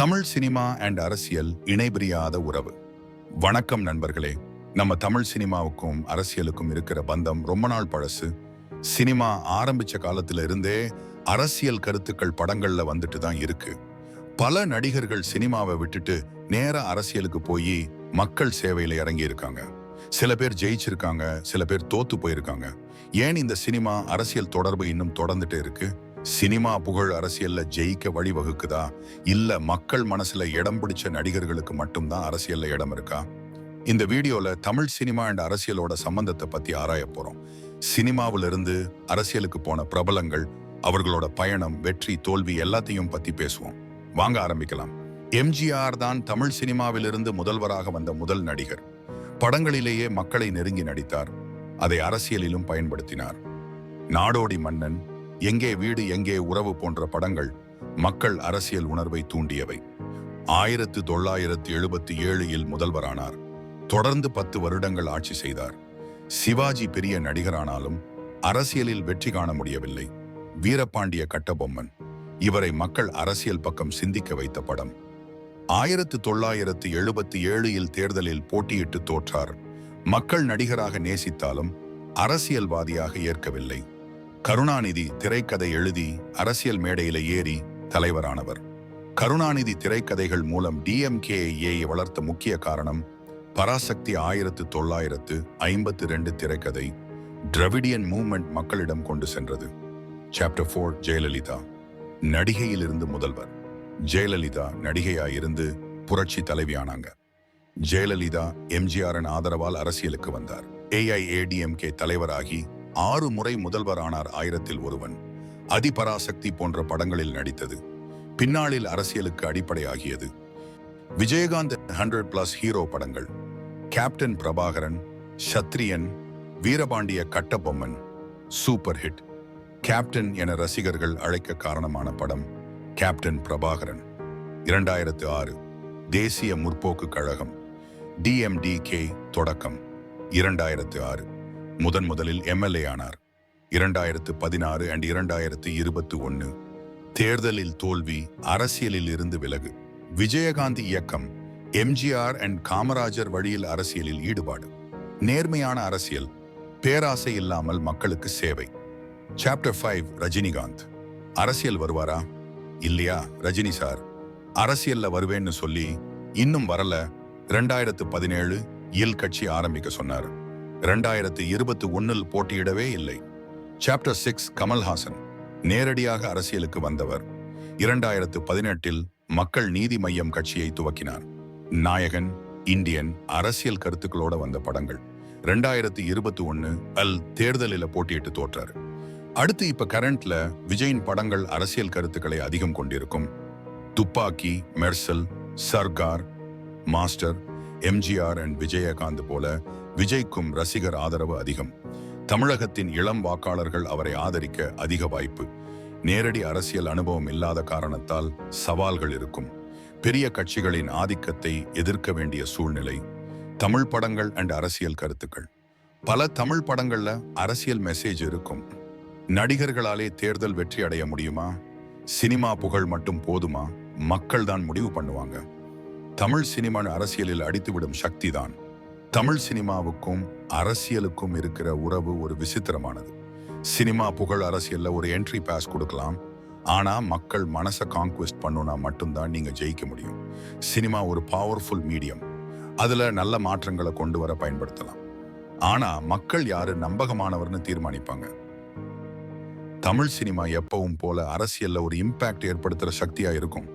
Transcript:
Tamil cinema and அரசியல் இணைபிரியாத உறவு. வணக்கம் நண்பர்களே. நம்ம தமிழ் சினிமாவுக்கும் அரசியலுக்கும் இருக்கிற பந்தம் ரொம்ப நாள் பழசு. சினிமா ஆரம்பிச்ச காலத்துல இருந்தே அரசியல் கருத்துக்கள் படங்கள்ல வந்துட்டு தான் இருக்கு. பல நடிகர்கள் சினிமாவை விட்டுட்டு நேர அரசியலுக்கு போய் மக்கள் சேவையில இறங்கி இருக்காங்க. சில பேர் ஜெயிச்சிருக்காங்க சில பேர் தோத்து போயிருக்காங்க. ஏன் இந்த சினிமா அரசியல் தொடர்பு இன்னும் தொடர்ந்துட்டு இருக்கு? சினிமா புகழ் அரசியல்ல ஜெயிக்க வழிவகுக்குதா? இல்ல மக்கள் மனசுல இடம் பிடிச்ச நடிகர்களுக்கு மட்டும்தான் அரசியல்ல இடம் இருக்கா? இந்த வீடியோல தமிழ் சினிமா அண்ட் அரசியலோட சம்பந்தத்தை பத்தி ஆராய போறோம். சினிமாவில இருந்து அரசியலுக்கு போன பிரபலங்கள் அவர்களோட பயணம் வெற்றி தோல்வி எல்லாத்தையும் பத்தி பேசுவோம். வாங்க ஆரம்பிக்கலாம். எம்ஜிஆர் தான் தமிழ் சினிமாவிலிருந்து முதல்வராக வந்த முதல் நடிகர். படங்களிலேயே மக்களை நெருங்கி நடித்தார். அதை அரசியலிலும் பயன்படுத்தினார். நாடோடி மன்னன் எங்கே வீடு எங்கே உறவு போன்ற படங்கள் மக்கள் அரசியல் உணர்வை தூண்டியவை. ஆயிரத்து தொள்ளாயிரத்து எழுபத்தி ஏழில் முதல்வரானார். தொடர்ந்து பத்து வருடங்கள் ஆட்சி செய்தார். சிவாஜி பெரிய நடிகரானாலும் அரசியலில் வெற்றி காண முடியவில்லை. வீரபாண்டிய கட்டபொம்மன் இவரை மக்கள் அரசியல் பக்கம் சிந்திக்க வைத்த படம். ஆயிரத்து தொள்ளாயிரத்து எழுபத்தி ஏழில் தேர்தலில் போட்டியிட்டு தோற்றார். மக்கள் நடிகராக நேசித்தாலும் அரசியல்வாதியாக ஏற்கவில்லை. கருணாநிதி திரைக்கதை எழுதி அரசியல் மேடையில ஏறி தலைவரானவர். கருணாநிதி திரைக்கதைகள் மூலம் டிஎம்கேஏயை வளர்த்த முக்கிய காரணம் பராசக்தி ஆயிரத்து தொள்ளாயிரத்து ஐம்பத்து ரெண்டு திரைக்கதை டிரவிடியன் மூவ்மெண்ட் மக்களிடம் கொண்டு சென்றது. Chapter four Jayalalithaa. நடிகையிலிருந்து முதல்வர். ஜெயலலிதா நடிகையாயிருந்து புரட்சி தலைவியானாங்க. ஜெயலலிதா எம்ஜிஆரின் ஆதரவால் அரசியலுக்கு வந்தார். ஏஐஏடிஎம்கே தலைவராகி ஆறு முறை முதல்வரானார் ஆயிரத்தில் ஒருவன். அதிபராசக்தி போன்ற படங்களில் நடித்தது. பின்னாளில் அரசியலுக்கு அடிப்படையாகியது. விஜயகாந்த் ஹண்ட்ரட் பிளஸ் ஹீரோ படங்கள். Captain Prabhakaran Chathriyan Veerapandiya Kattabomman super hit. Captain என ரசிகர்கள் அழைக்க காரணமான படம் கேப்டன் பிரபாகரன். இரண்டாயிரத்து ஆறு தேசிய முற்போக்கு கழகம். டிஎம்டிகே தொடக்கம். இரண்டாயிரத்து ஆறு. முதன் முதலில் எம்எல்ஏ ஆனார். இரண்டாயிரத்து பதினாறு அண்ட் இரண்டாயிரத்து இருபத்தி ஒன்று தேர்தலில் தோல்வி அரசியலில் இருந்து விலகு. விஜயகாந்தி இயக்கம் எம்ஜிஆர் அண்ட் காமராஜர் வழியில் அரசியலில் ஈடுபாடு. நேர்மையான அரசியல் பேராசை இல்லாமல் மக்களுக்கு சேவை. Chapter five Rajinikanth. அரசியல் வருவாரா? இல்லையா ரஜினி சார். அரசியல்ல வருவேன்னு சொல்லி இன்னும் வரல. ரெண்டாயிரத்து பதினேழு இல் கட்சி ஆரம்பிக்க சொன்னார். இரண்டாயிரத்து இருபத்தி ஒன்னில் போட்டியிடவே இல்லை. Chapter six Kamal Haasan. நேரடியாக அரசியலுக்கு வந்தவர். இரண்டாயிரத்து பதினெட்டில் மக்கள் நீதி மையம் கட்சியை துவக்கினார். நாயகன் இந்தியன் அரசியல் கருத்துக்களோட வந்த படங்கள். ரெண்டாயிரத்து இருபத்தி ஒன்னு அல் தேர்தலில் போட்டியிட்டு தோற்றார். அடுத்து இப்ப கரண்ட்ல விஜயின் படங்கள் அரசியல் கருத்துக்களை அதிகம் கொண்டிருக்கும். துப்பாக்கி மெர்சல் சர்கார் மாஸ்டர் எம்ஜிஆர் அண்ட் விஜயகாந்த் போல விஜய்க்கும் ரசிகர் ஆதரவு அதிகம். தமிழகத்தின் இளம் வாக்காளர்கள் அவரை ஆதரிக்க அதிக வாய்ப்பு. நேரடி அரசியல் அனுபவம் இல்லாத காரணத்தால் சவால்கள் இருக்கும். பெரிய கட்சிகளின் ஆதிக்கத்தை எதிர்க்க வேண்டிய சூழ்நிலை. தமிழ் படங்கள் அண்ட் அரசியல் கருத்துக்கள். பல தமிழ் படங்கள்ல அரசியல் மெசேஜ் இருக்கும். நடிகர்களாலே தேர்தல் வெற்றி அடைய முடியுமா? சினிமா புகழ் மட்டும் போதுமா? மக்கள் தான் முடிவு பண்ணுவாங்க. தமிழ் சினிமா அரசியலில் அடித்துவிடும் சக்தி தான் தமிழ் சினிமாவுக்கும் அரசியலுக்கும் இருக்கிற உறவு ஒரு விசித்திரமானது. சினிமா புகழ் அரசியலில் ஒரு என்ட்ரி பாஸ் கொடுக்கலாம். ஆனால் மக்கள் மனசை கான்குவெஸ்ட் பண்ணுனா மட்டும்தான் நீங்கள் ஜெயிக்க முடியும். சினிமா ஒரு பவர்ஃபுல் மீடியம் அதில் நல்ல மாற்றங்களை கொண்டு வர பயன்படுத்தலாம். ஆனால் மக்கள் யாரு நம்பகமானவர்னு தீர்மானிப்பாங்க. தமிழ் சினிமா எப்பவும் போல அரசியலில் ஒரு இம்பேக்ட் ஏற்படுத்துகிற சக்தியாக இருக்கும்.